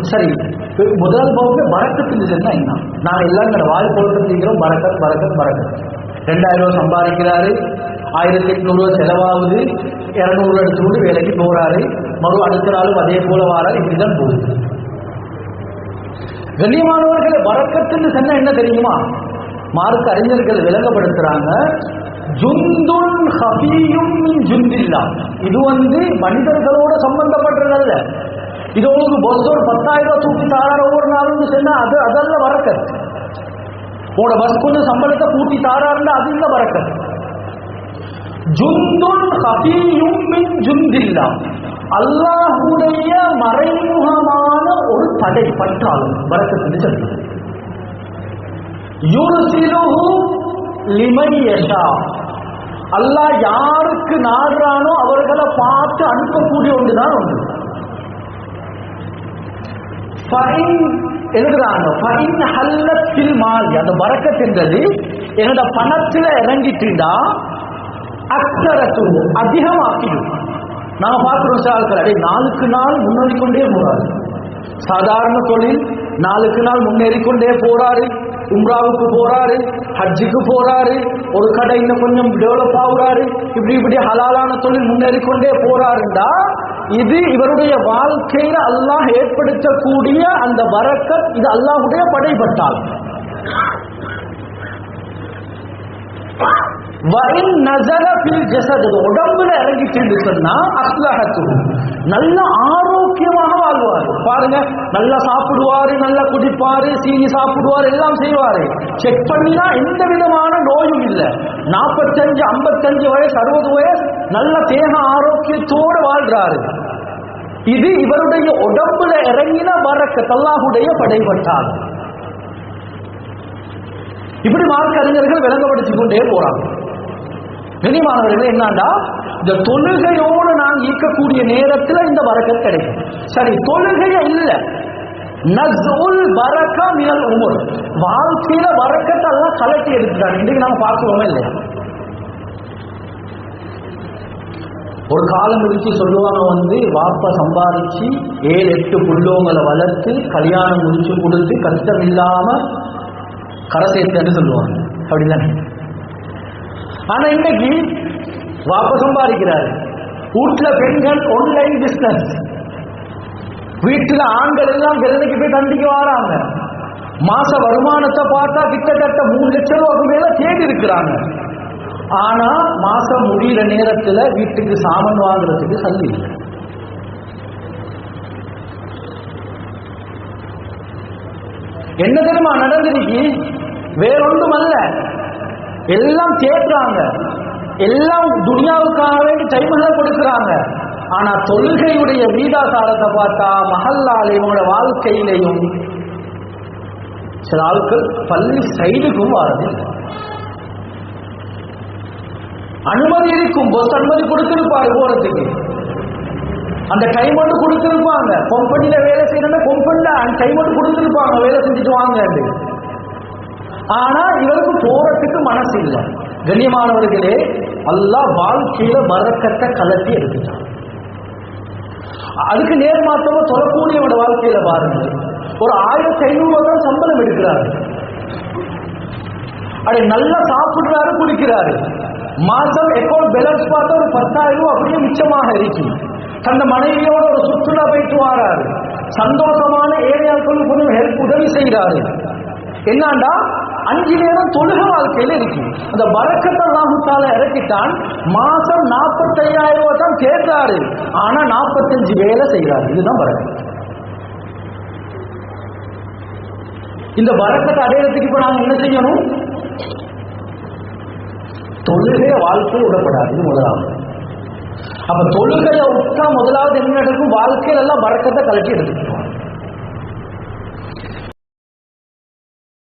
சரி முதல் பவுக்கு பறக்கத்து சொன்னா என்ன? நாங்கள் எல்லாம் எங்களை வாழ் பொருட்கள் பறக்கத் பறக்கத் பறக்கத். ரெண்டாயிரம் ரூபாய் சம்பாதிக்கிறாரு. ஆயிரத்தி எட்நூறுவா செலவாகுது. இரநூறு எடுத்துக்கொண்டு வேலைக்கு போறாரு. மறு அடுத்த நாளும் அதே போல வாராரு. இப்படிதான் போகுது. கண்ணியமானவர்களை வரக்கத்துன்னு சொன்னா என்ன தெரியுமா? மார்க்க அறிஞர்கள் விளங்கப்படுத்துறாங்க. ஜுந்துன் ஹபியும் ஜுந்தில்லா. இது வந்து மனிதர்களோட சம்பந்தப்பட்டதல்ல இது உங்களுக்கு பஸ் ஒரு பத்தாயிரம் ரூபாய் தூக்கி தாரார ஒவ்வொரு நாளும் சொன்னா அது அதல்ல வரக்கத் உங்களோட பஸ் கொஞ்சம் சம்பளத்தை கூட்டி தாராருன்னா அது இல்ல வரக்கத் ஜுந்துன் ஹபியும் மின் ஜுந்தில்லா அல்லாஹுடைய மறைமுகமான ஒரு படை பற்றாலும் வரக்கத்துன்னு சொல்லுது யுர்சிலுஹு லிமை யஷா அல்லாஹ் யாருக்கு நாடுறானோ அவர்களை பார்த்து அனுப்பக்கூடிய ஒன்றுதான் ஒன்று எழுதுறாங்க ஃபைன் ஹல்லத்தில் அந்த வரக்கத் என்னோட பணத்துல இறங்கிட்டுண்டா அக்சரத்து அதிகமாக்கிடும். நாம பார்க்கிறோம் சார் அடே நாளுக்கு நாள் முன்னேறி கொண்டே போறாரு. சாதாரண தொழில் நாளுக்கு நாள் முன்னேறி கொண்டே போறாரு. உம்ராவுக்கு போறாரு ஹஜ்ஜுக்கு போறாரு ஒரு கடை இன்னும் கொஞ்சம் டெவலப் ஆகுறாரு. இப்படி இப்படி ஹலாலான தொழில் முன்னேறி கொண்டே போறாருண்டா இது இவருடைய வாழ்க்கையில அல்லாஹ் ஏற்படுத்தக்கூடிய அந்த வரக்கத் இது அல்லாஹுடைய படைப்பட்டால் வயின் நசர பில் ஜசத். உடம்புல இறங்கிட்டு சொன்னா அஸ்லஹத்து நல்ல ஆரோக்கியமாக வாழ்வார். பாருங்க நல்லா சாப்பிடுவாரு நல்லா குடிப்பாரு சீனி சாப்பிடுவாரு எல்லாம் செய்வாரு. செக் பண்ணினா எந்த விதமான நோயும் இல்லை நாற்பத்தஞ்சு ஐம்பத்தஞ்சு வயசு அறுபது வயசு நல்ல தேக ஆரோக்கியத்தோட வாழ்றாரு. இது இவருடைய உடம்புல இறங்கின வரக்க தல்லாஹுடைய படைப்பட்டார் இப்படி மார்க் அறிஞர்கள் விளங்கப்படுத்திக் கொண்டே போறாங்க. கனிமானவர்கள் என்னண்டா? இந்த தொழுகையோடு நான் ஈர்க்கக்கூடிய நேரத்தில் இந்த வரக்கத் கிடைக்கும். சரி தொழுகைய இல்ல. நஸ்உல் பரக்கா மினல் உமர். வாழ்க்கையில வரக்கத்தை எல்லாம் கலட்டி எடுத்துட்டாங்க இன்னைக்கு நாம பார்க்கிறோமே இல்லையா? ஒரு காலம் இருக்கு சொல்லுவாங்க வந்து வாப்பா சம்பாதிச்சு ஏழு எட்டு புள்ளவங்களை வளர்த்து கல்யாணம் முடிச்சு கொடுத்து கஷ்டம் இல்லாம கரை சேர்த்தேன்னு சொல்லுவாங்க. அப்படிதானே? ஆனா இன்னைக்கு வாப்ப சம்பாதிக்கிறாரு. வீட்டுல பெண்கள் ஆன்லைன் பிசினஸ் வீட்டுல ஆண்கள் எல்லாம் வேலைக்கு போய் தண்டிக்க வராங்க. மாச வருமானத்தை பார்த்தா கிட்டத்தட்ட மூணு லட்சம் ரூபாய்க்கு மேல தேடி இருக்கிறாங்க. ஆனா மாசம் முடிகிற நேரத்துல வீட்டுக்கு சாமான் வாங்குறதுக்கு சல்லி இல்லை. என்ன தெரியுமா நடந்துருக்கு வேறொன்றும் அல்ல எல்லாம் தேடுறாங்க. எல்லாம் துனியாவுக்காக வேண்டி டைம்களை கொடுக்குறாங்க. ஆனா தொழுகையுடைய வீதாசாரத்தை பார்த்தா மஹல்லாலையோட வாழ்க்கையிலையும் சில ஆட்கள் பள்ளி சைடுக்கும் வரதில்லை அனுமதி இருக்கும் பஸ் அனுமதி கொடுத்திருப்பாரு போறதுக்கு. அந்த டைம் மட்டும் கொடுத்திருப்பாங்க. கொம்பனியில வேலை செய்யணும்னா அந்த டைம் மட்டும் கொடுத்திருப்பாங்க. வேலை செஞ்சுட்டு வாங்க ஆனா இவருக்கு போறதுக்கு மனசு இல்லை கண்ணியமானவர்களே எல்லாம் வாழ்க்கையில வரக்கத்தை கலட்டி எடுத்துட்டான். அதுக்கு நேர்மாற்றமா சொல்லக்கூடியவனோட வாழ்க்கையில பாருங்க. ஒரு ஆயிரத்தி ஐநூறு ரூபாய் தான் சம்பளம் எடுக்கிறாரு. அப்படி நல்லா சாப்பிடுறாரு குடிக்கிறாரு. மாசம் அக்கௌண்ட் பேலன்ஸ் பார்த்தா ஒரு பத்தாயிரம் ரூபாய் அப்படியே மிச்சமாக இருக்கும் தந்த மனைவியோட ஒரு சுற்றுலா போயிட்டு வராரு. சந்தோஷமான ஏரியாக்களுக்கு கொஞ்சம் ஹெல்ப் உதவி செய்கிறாரு என்னண்டா? அஞ்சு நேரம் தொழுக வாழ்க்கையில இருக்கு. அந்த பறக்கத்தை அல்லாஹுத்தால இறக்கிட்டான். மாசம் நாற்பத்தையாயிரம் ரூபாய் தான் கேட்டாரு ஆனா நாற்பத்தஞ்சு வேலை செய்யறாரு இதுதான் பறக்கத் இந்த பறக்கத்தை அடையிறதுக்கு இப்ப நாங்க என்ன செய்யணும்? தொழுகை வாழ்க்கை விடப்படாது. இது முதலாவது. அப்ப தொழுகையை விட்டா முதலாவது என்ன நடக்கும்? வாழ்க்கையில எல்லாம் பறக்கத்தை கலட்டி எடுத்துக்கணும்